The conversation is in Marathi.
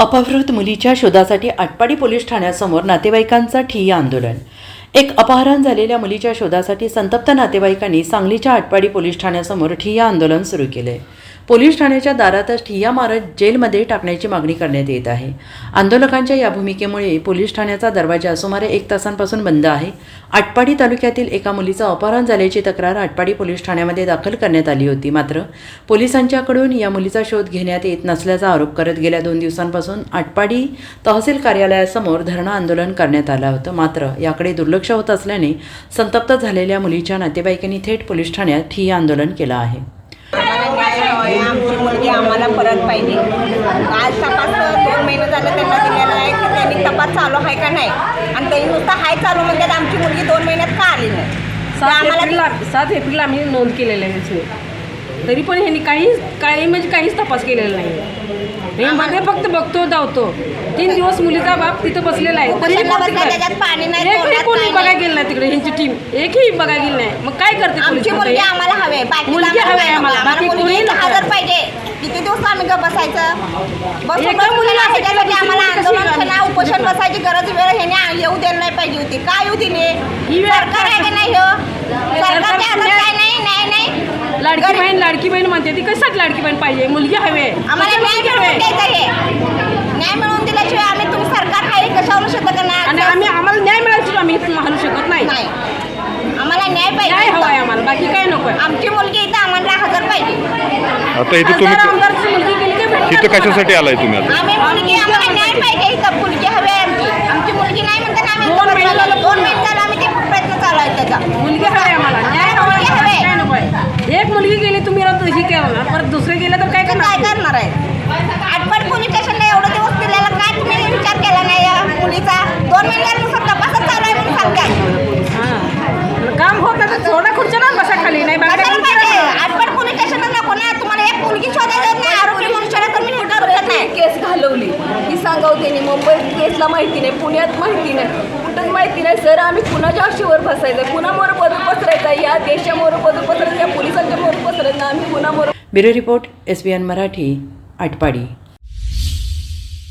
अपहृत मुलीच्या शोधासाठी आटपाडी पोलीस ठाण्यासमोर नातेवाईकांचा ठिय्या आंदोलन. एक अपहरण झालेल्या मुलीच्या शोधासाठी संतप्त नातेवाईकांनी सांगलीच्या आटपाडी पोलीस ठाण्यासमोर ठिय्या आंदोलन सुरू केले. पोलीस ठाण्याच्या दारातच ठिय्या मारत जेलमध्ये टाकण्याची मागणी करण्यात येत आहे. आंदोलकांच्या या भूमिकेमुळे पोलीस ठाण्याचा दरवाजा सुमारे एक तासांपासून बंद आहे. आटपाडी तालुक्यातील एका मुलीचं अपहरण झाल्याची तक्रार आटपाडी पोलीस ठाण्यामध्ये दाखल करण्यात आली होती. मात्र पोलिसांच्याकडून या मुलीचा शोध घेण्यात येत नसल्याचा आरोप करत गेल्या दोन दिवसांपासून आटपाडी तहसील कार्यालयासमोर धरणं आंदोलन करण्यात आलं होतं. मात्र याकडे दुर्लक्ष होत असल्याने संतप्त झालेल्या मुलीच्या नातेवाईकांनी थेट पोलीस ठाण्यात ठिय्या आंदोलन केलं आहे. हवाय आमची मुलगी आम्हाला परत पाहिजे आज तपास दोन महिने झालं त्यांना दिलेला आहे की त्यांनी तपास चालू आहे का नाही. आणि त्यांनी नुसतं हाय चालू म्हणतात आमची मुलगी दोन महिन्यात का आली नाही? सात आम्हाला एप्रिलला सात एप्रिलला आम्ही नोंद केलेलं आहे तरी पण ह्यांनी काही काही म्हणजे काहीच तपास केलेला नाही. हे मध्ये फक्त बघतो धावतो. तीन दिवस मुलीचा बाप तिथं बसलेला आहे. एकही कोणी नाही. गेलं नाही तिकडे ह्यांची टीम एकही बघायला गेली नाही. मग काय करते मुलगी? आम्हाला हवे मुलगी हवी आहे आम्हाला, बाकी कोणी. हजर पाहिजे. किती दिवस आम्ही बसायचं? बसून मुलीला आम्हाला आंदोलन उपोषण बसायची गरज वेळ ह्याने येऊ द्यायला नाही पाहिजे होती. का येऊ दिली ही वेळ सरकार आहे का नाही हो? सरकारच्या हातात काय नाही नाही नाही लाडकी बहीण लाडकी बहीण म्हणते ती कशासाठी लाडकी बहीण पाहिजे? मुलगी हवी आहे. आम्हाला न्याय मिळवून आहे. हे न्याय मिळवून दिल्याशिवाय आम्ही तुम्ही सरकार आहे कशावर शकत आणि करणार आम्ही आम्हाला न्याय मिळायची आम्ही म्हणू शकत नाही. नाही. आम्हाला न्याय न्याय हवा आहे पाहिजे आम्हाला. बाकी काय नको आहे? आमची मुलगी इथं आम्हाला हजर पाहिजे. आता इथे तुम्ही इथं कशासाठी आलाय तुम्ही आता? आम्ही मुलगी आम्हाला न्याय पाहिजे इथं. मुलगी हवी आहे आमची आमची मुलगी नाही म्हणता ना आम्ही दोन इथं महिने बसलो. झालं. दोन महिने झालं आम्ही ते प्रयत्न चालू आहे त्याचा मुलगी हवी आहे आम्हाला न्याय हवा आहे मुलगी आम्हाला, हवी. काय नको आहे एक मुलगी गेली तुम्ही आता ही केलं परत दुसरे गेले तर काय तर काय करणार? करणार आहे? आटपाड पोलीस स्टेशनला एवढं दिवस दिलेला? काय तुम्ही विचार केला नाही या मुलीचा? दोन महिन्यानुसार तपासच चालू आहे म्हणून सांगताय. हां. काम होत नाही तर थोडा खुर्च्या ना बसा खाली नाही बघा कशाला पाहिजे. आटपाड पोलीस स्टेशनला नको ना? तुम्हाला एक मुलगी शोधायला येत नाही आरोपी मनुष्याला तुम्ही निवडा करत नाही. केस घालवली. ही सांगाव त्यांनी मुंबईत केसला माहिती नाही पुण्यात माहिती नाही. कुठंच माहिती नाही. सर आम्ही कुणाच्या आशीवर फसायचं? कुणामोर बदल पसरायचा या देशामोर बदल पसरायचं या पोलिसांच्या मोर पसरायचं आम्ही कुणामोर bureau report S B N Marathi Atpadi.